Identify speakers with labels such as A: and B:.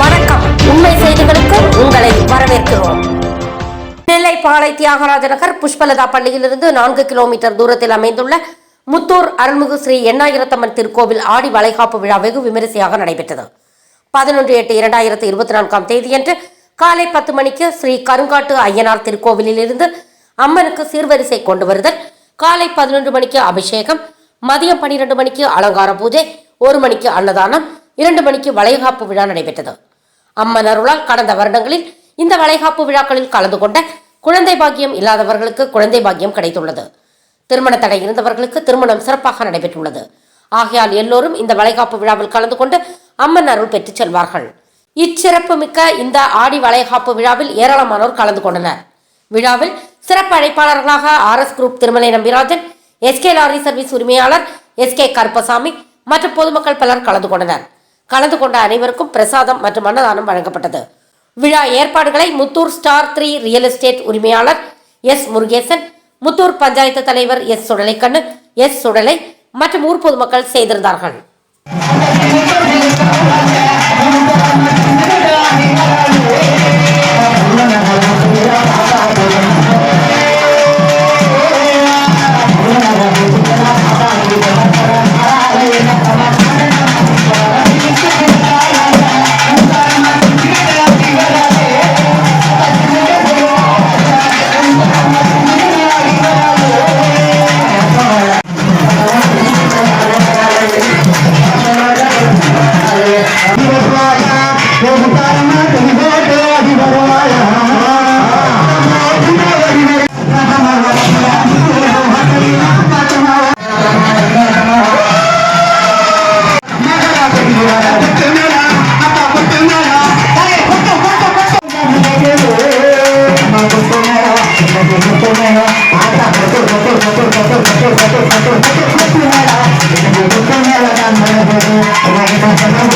A: வணக்கம். உண்மை செய்திகளுக்கு உங்களை வரவேற்கிறோம். நெல்லை பாளை தியாகராஜ நகர் புஷ்பலதா பள்ளியிலிருந்து நான்கு கிலோமீட்டர் தூரத்தில் அமைந்துள்ள முத்தூர் அருள்மிகு ஸ்ரீ எண்ணாயிரத்தம்மன் திருக்கோவில் ஆடி வளைகாப்பு விழா வெகு விமரிசையாக நடைபெற்றது. பதினொன்று எட்டு இரண்டாயிரத்து இருபத்தி நான்காம் தேதியன்று காலை பத்து மணிக்கு ஸ்ரீ கருங்காட்டு ஐயனார் திருக்கோவிலிலிருந்து அம்மனுக்கு சீர்வரிசை கொண்டு வருதல். காலை பதினொன்று மணிக்கு அபிஷேகம் மதியம் பனிரெண்டு மணிக்கு அலங்கார பூஜை ஒரு மணிக்கு அன்னதானம் இரண்டு மணிக்கு வளைகாப்பு விழா நடைபெற்றது. அம்மன் அருளால் கடந்த வருடங்களில் இந்த வளைகாப்பு விழாக்களில் கலந்து கொண்ட குழந்தை பாக்கியம் இல்லாதவர்களுக்கு குழந்தை பாக்கியம் கிடைத்துள்ளது. திருமண தடை இருந்தவர்களுக்கு திருமணம் சிறப்பாக நடைபெற்றுள்ளது. ஆகையால் எல்லோரும் இந்த வளைகாப்பு விழாவில் கலந்து கொண்டு அம்மன் அருள் பெற்றுச் செல்வார்கள். இச்சிறப்பு மிக்க இந்த ஆடி வளைகாப்பு விழாவில் ஏராளமானோர் கலந்து கொண்டனர். விழாவில் சிறப்பு அழைப்பாளர்களாக R S group Thirumalai Nambirajan SK lorry service உரிமையாளர் எஸ்கே கருப்பசாமி மற்றும் பொதுமக்கள் பலர் கலந்து கொண்டனர். கலந்து கொண்ட அனைவருக்கும் பிரசாதம் மற்றும் அன்னதானம் வழங்கப்பட்டது. விழா ஏற்பாடுகளை Muthur star three real estate உரிமையாளர் எஸ் முருகேசன் முத்தூர் பஞ்சாயத்து தலைவர் எஸ் சுடலைக்கண்ணு எஸ் சுடலை மற்றும் ஊர் பொதுமக்கள் செய்திருந்தார்கள் Thank you.